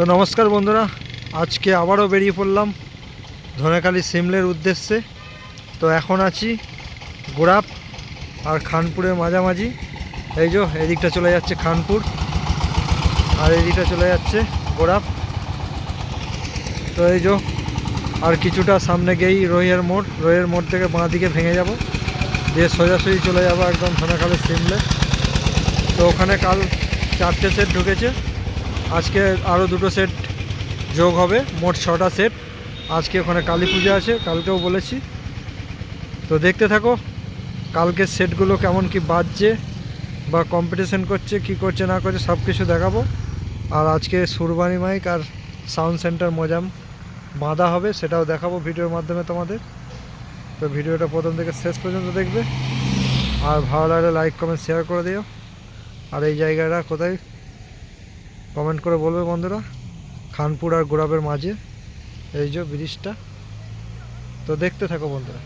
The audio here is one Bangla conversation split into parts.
তো নমস্কার বন্ধুরা, আজকে আবারও বেরিয়ে পড়লাম ধনেখালি সিমলের উদ্দেশ্যে। তো এখন আছি গোড়াপ আর খানপুরের মাঝামাঝি। এই যে, এদিকটা চলে যাচ্ছে খানপুর আর এদিকটা চলে যাচ্ছে গোড়াপ। তো এই যে, আর কিছুটা সামনে গিয়েই রোহিয়ার মোড়। রোহের মোড় থেকে বাঁ দিকে ভেঙে যাব। দিয়ে সোজাসুজি চলে যাব একদম ধনেখালি সিমলে। তো ওখানে কাল চারটে সেট ঢুকেছে। আজকে আরও দুটো সেট যোগ হবে, মোট ছটা সেট আজকে ওখানে কালী পূজা আছে, কালকেও বলেছি। তো দেখতে থাকো, কালকের সেটগুলো কেমন কি বাজছে বা কম্পিটিশন করছে, কি করছে, না করছে সব কিছু দেখাবো। আর আজকে সুরবানি মাইক আর সাউন্ড সেন্টার মজাম বাঁধা হবে, সেটাও দেখাবো ভিডিওর মাধ্যমে তোমাদের। তো ভিডিওটা প্রথম থেকে শেষ পর্যন্ত দেখবে। আর ভালো লাগলে লাইক কমেন্ট শেয়ার করে দিও। আর এই জায়গাটা কোথায়? কমেন্ট করে বলবে বন্ধুরা। খানপুর আর গোড়াবের মাঝে। এই যে ব্রিজটা। তো দেখতে থাকো বন্ধুরা।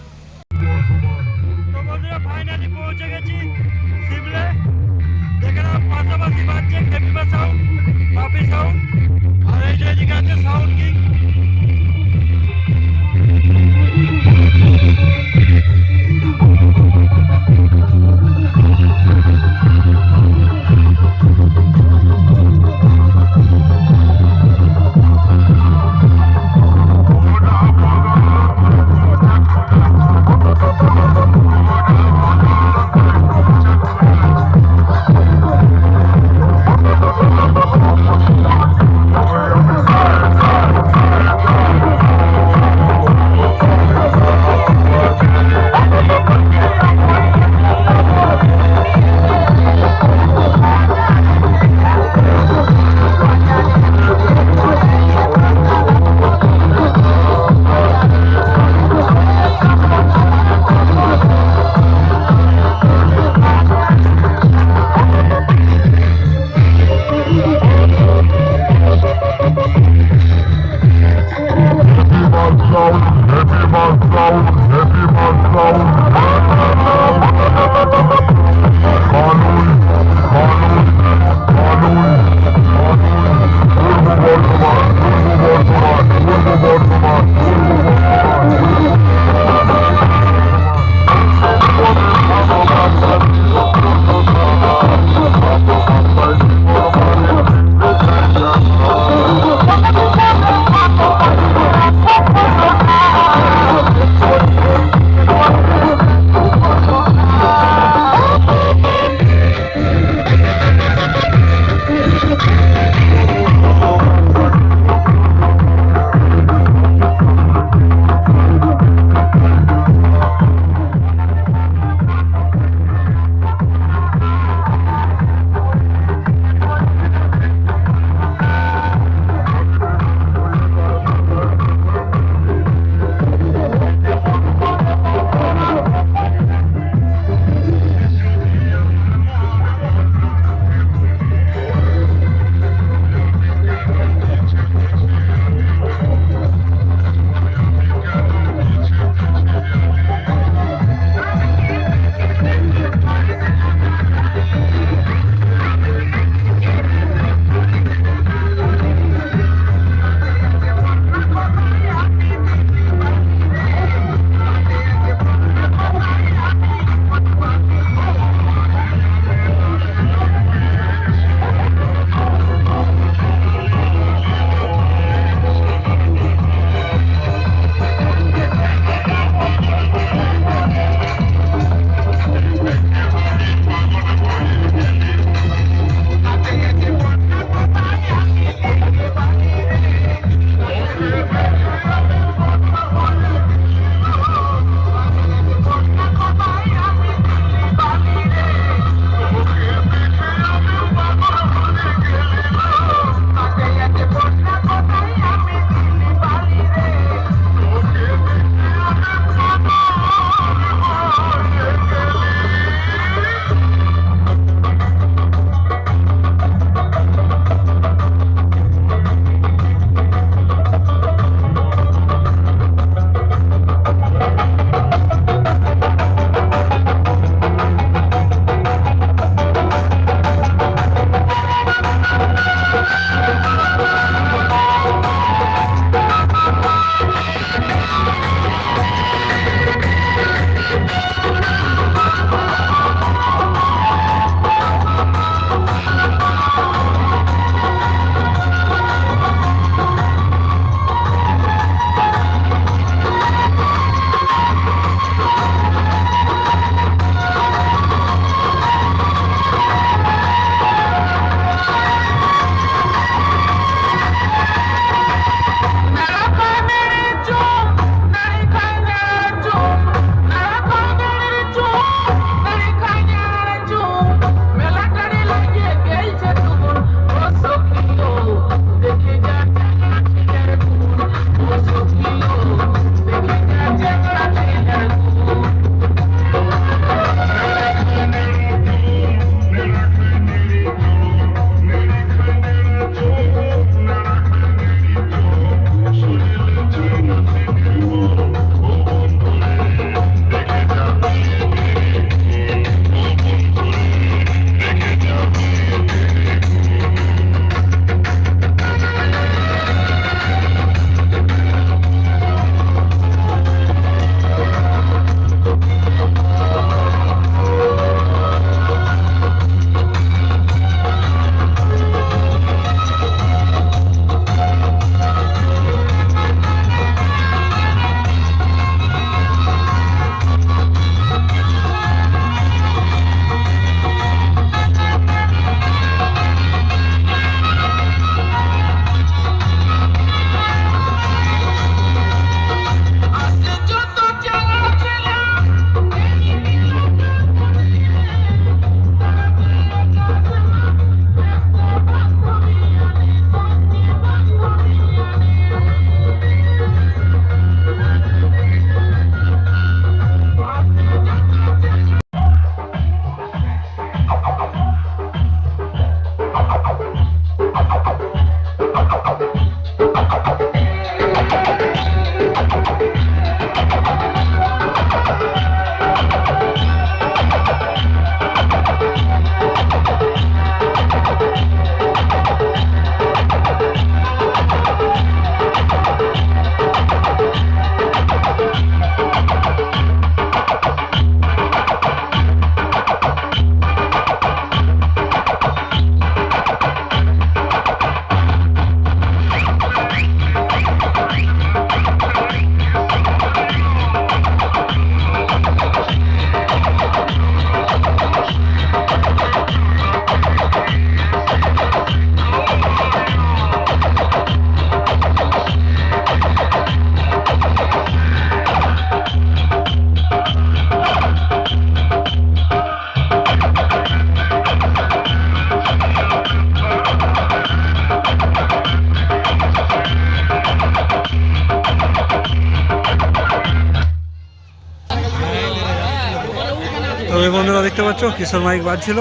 দেখতে পাচ্ছ, কিশোর মাইক বাজছিল।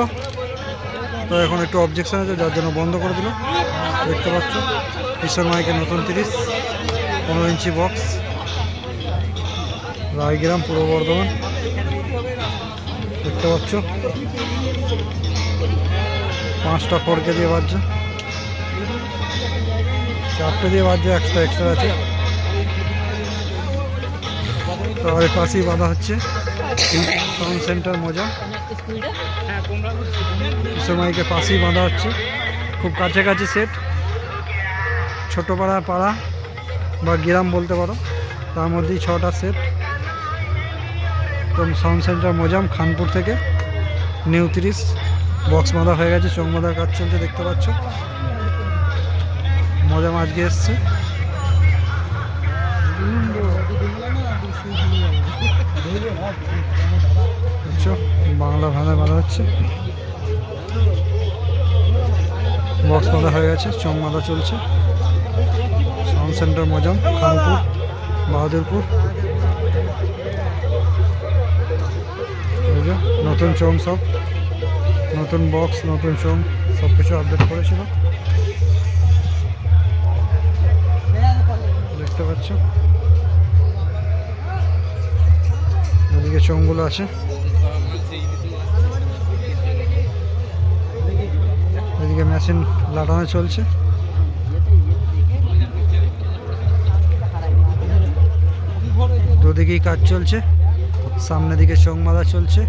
তো এখন একটু অবজেকশন আছে, যার জন্য বন্ধ করে দিল। দেখতে পাচ্ছ, কিশোর মাইকের নতুন তিরিশ, পনেরো ইঞ্চি বক্স রায়গ্রাম, পূর্ব বর্ধমান। দেখতে পাচ্ছ, পাঁচটা ফোরকে দিয়ে বাজছে। চারটে দিয়ে বাজছে এক্সট্রা এক্সট্রা আছে। তো আর পাশেই বাঁধা হচ্ছে। সাউন্ড সেন্টার মজা। কিশোর মাইকের পাশেই বাঁধা হচ্ছে। খুব কাছাকাছি সেট ছোট পাড়া পাড়া বা গ্রাম বলতে পারো তার মধ্যেই ছটা সেট তো সাউন্ড সেন্টার মজাম খানপুর থেকে নিউ তিরিশ। বক্স বাঁধা হয়ে গেছে চোখ বাঁধার কাজ চলছে দেখতে পাচ্ছ। মজাম আজকে এসছে। বাংলা ভাষায় বাঁধা হচ্ছে। বক্স বাঁধা হয়ে গেছে চোখ বাঁধা চলছে। Sound centre Mojam, Khanpur, Bahadurpur. নতুন চোং সব। নতুন বক্স নতুন চোং সব কিছু আপডেট করেছিল। দেখতে পাচ্ছ? চোঙগুলো আছে। এদিকে মেশিন লাটানো চলছে। দুদিকেই কাজ চলছে। সামনের দিকে চোখ বাঁধা চলছে।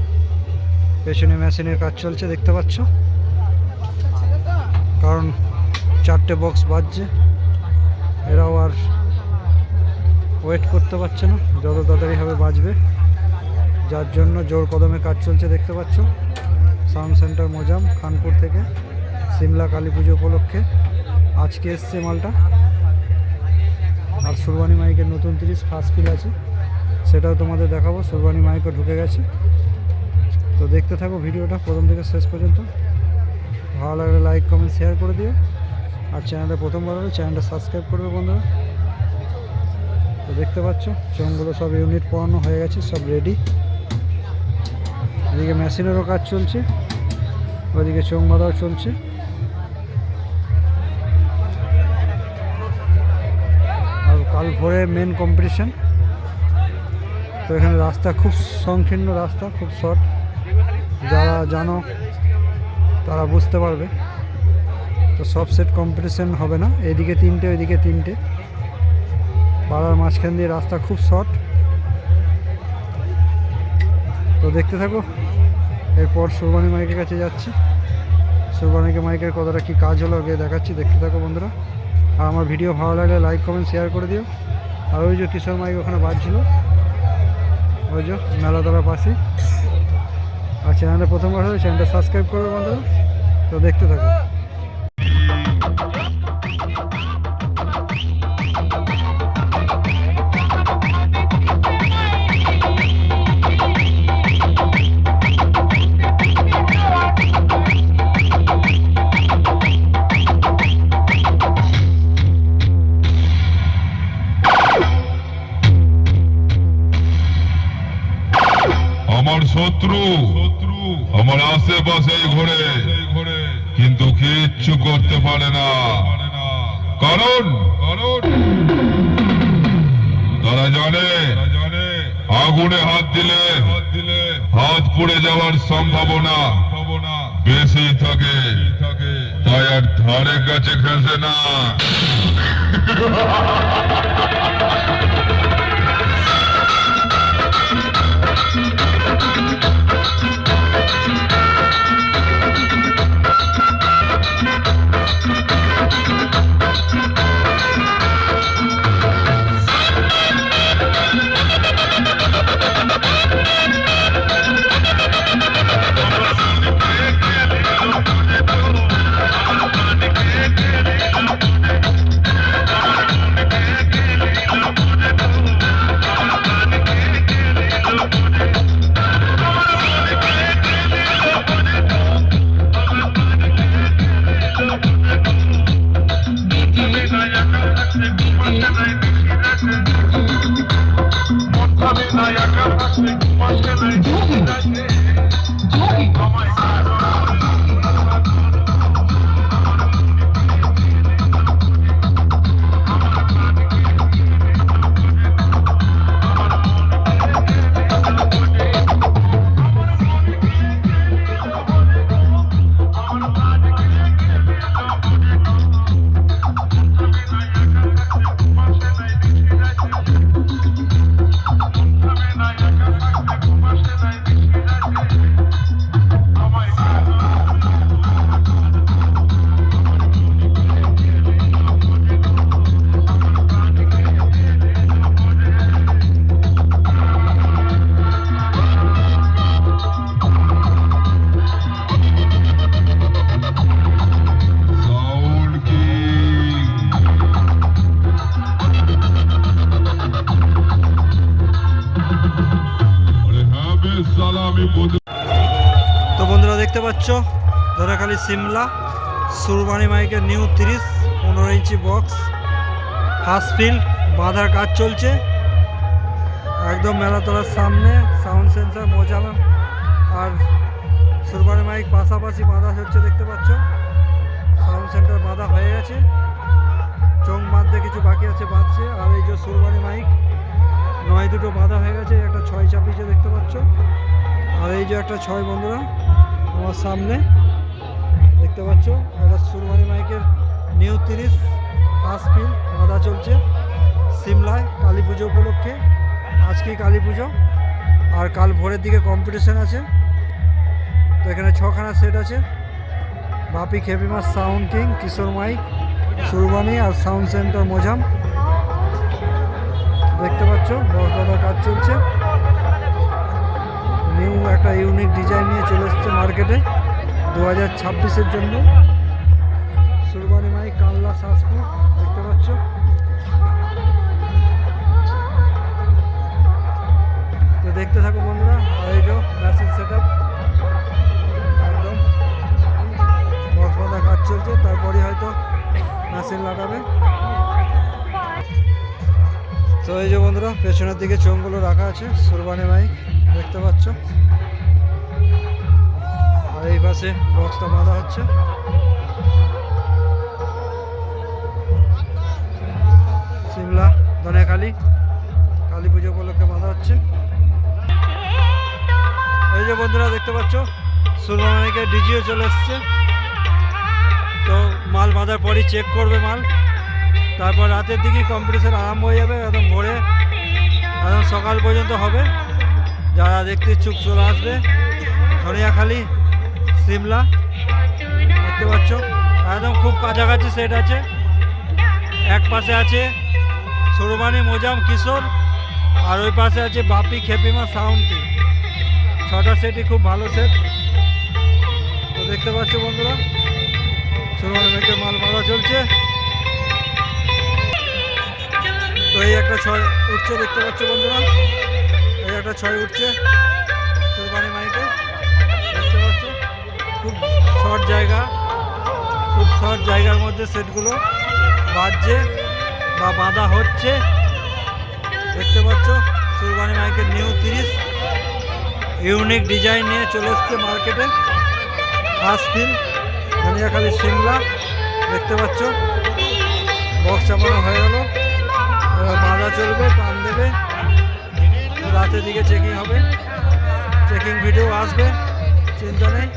পেছনে মেশিনের কাজ চলছে, দেখতে পাচ্ছ? কারণ চারটে বক্স বাজছে। এরাও আর ওয়েট করতে পারছে না। যত তাড়াতাড়ি হবে বাজবে। যার জন্য জোর কদমে কাজ চলছে, দেখতে পাচ্ছ? সাউন্ড সেন্টার মোজাম, খানপুর থেকে সিমলা কালী পুজো উপলক্ষে আজকে এসছে মালটা। আর সুরবানি মাইকের নতুন তিরিশ ফার্স্ট ফিল আছে। সেটাও তোমাদের দেখাবো, সুরবানি মাইকও ঢুকে গেছে। তো দেখতে থাকো ভিডিওটা, প্রথম থেকে শেষ পর্যন্ত। ভালো লাগলে লাইক কমেন্ট শেয়ার করে দিও। আর চ্যানেলটা প্রথমবার হলে চ্যানেলটা সাবস্ক্রাইব করবে বন্ধুরা। তো দেখতে পাচ্ছ চোঙগুলো সব ইউনিট পড়ানো হয়ে গেছে, সব রেডি এদিকে মেশিনেরও কাজ চলছে ওইদিকে চোং বাঁধাও চলছে। আর কাল ভোরে মেন কম্পিটিশন তো এখানে রাস্তা খুব সংকীর্ণ রাস্তা, খুব শর্ট যারা জানো, তারা বুঝতে পারবে। তো সব সেট কম্পিটিশন হবে না, এদিকে তিনটে, ওইদিকে তিনটে। পাড়ার মাঝখান দিয়ে রাস্তা খুব শর্ট তো দেখতে থাকো। এরপর সুবানি মাইকের কাছে যাচ্ছি। সুবানিকে মাইকের কতটা কি কাজ হলো আগে দেখাচ্ছি, দেখতে থাকো বন্ধুরা। আর আমার ভিডিও ভালো লাগলে লাইক কমেন্ট শেয়ার করে দিও। আর ওই যে কিশোর মাইক ওখানে বাজছিল। ওই যে মেলাতলার পাশে। আর চ্যানেলটা প্রথমবার হলে চ্যানেলটা সাবস্ক্রাইব করবে বন্ধুরা। তো দেখতে থাকো। আমার শত্রু, আমার আশেপাশে ঘোরে, কিন্তু কিচ্ছু করতে পারে না। কারণ, তারা জানে, আগুনে হাত দিলে, হাত পুড়ে যাওয়ার সম্ভাবনা বেশি থাকে। তাই আর ধারে কাছে ঘেঁষে না। পাচ্ছ? ধরাখালি সিমলা সুরবানি মাইকের নিউ তিরিশ, পনেরো ইঞ্চি বক্স ফার্স্ট ফিল্ড বাঁধার কাজ চলছে। একদম মেলাতলার সামনে সাউন্ড সেন্সার মোজালাম আর সুরবানি মাইক পাশাপাশি বাঁধা হচ্ছে, দেখতে পাচ্ছ? সাউন্ড সেন্টার বাঁধা হয়ে গেছে। চোখ বাঁধতে কিছু বাকি আছে, বাঁধছে। আর এই যে সুরবানি মাইক, নয় দুটো বাঁধা হয়ে গেছে, একটা ছয় চাপিয়েছে, দেখতে পাচ্ছ? আর এই যে একটা ছয় বন্ধুরা আমার সামনে। দেখতে পাচ্ছ একটা সুরবানি মাইকের নিউ তিরিশ ফার্স্ট ফিল্ড বাঁধা চলছে। সিমলায় কালী পুজো উপলক্ষে। আজকেই কালী পুজো। আর কাল ভোরের দিকে কম্পিটিশন আছে। তো এখানে ছখানা সেট আছে। Bapi খেপিমার sound king, Kishore mic Surbani আর সাউন্ড সেন্টার মোজাম। দেখতে পাচ্ছ বড়দাদার কাজ চলছে। নিউ একটা ইউনিক ডিজাইন নিয়ে চলে এসছে মার্কেটে দু হাজার ছাব্বিশের জন্য। সুরবানি মাই, কানলা শাসপুর দেখতে পাচ্ছ? তো দেখতে থাকো বন্ধুরা, আর এই যে মেশিন সেট আপ একদম বাঁধা কাজ চলছে তারপরে হয়তো মেশিন লাগাবে। তো এই যে বন্ধুরা, পেছনের দিকে চোঙগুলো রাখা আছে সুরবানি মাইক দেখতে পাচ্ছ? পাশে বক্সটা বাঁধা হচ্ছে। সিমলা দনেকালি কালী পুজো উপলক্ষে বাঁধা হচ্ছে। এই যে বন্ধুরা, দেখতে পাচ্ছ সুরবানিকে ডিজিও চলে এসছে। তো মাল বাঁধার পরই চেক করবে মাল। তারপর রাতের দিকেই কম্পিটিশন আরম্ভ হয়ে যাবে, একদম ভোরে। একদম সকাল পর্যন্ত হবে। যারা দেখতে ইচ্ছুক চলে আসবে। ধনিয়াখালি সিমলা, দেখতে পাচ্ছ? একদম খুব কাছাকাছি সেট আছে। এক পাশে আছে সুরবানি মোজাম, কিশোর, আর ওই পাশে আছে বাপি, খেপিমা, সাউন্ড কিং ছটা সেটই খুব ভালো সেট তো দেখতে পাচ্ছ বন্ধুরা সুরবানি মেয়েকে মাল মারা চলছে। তো এই একটা ছয় উঠছে, দেখতে পাচ্ছ বন্ধুরা? এই একটা ছয় উঠছে। শর্ট জায়গা, খুব শর্ট জায়গার মধ্যে সেটগুলো বাজছে বা বাঁধা হচ্ছে। দেখতে পাচ্ছ সুরবানি মাইকের নিউ তিরিশ। ইউনিক ডিজাইন নিয়ে চলে এসছে মার্কেটে। ফার্স্ট ফিল ধনিয়াখালি সিমলা, দেখতে পাচ্ছ। বক্স চাপানো হয়ে গেল। এবার বাঁধা চলবে, টান দেবে। রাতের দিকে চেকিং হবে। চেকিং ভিডিও আসবে, চিন্তা নেই।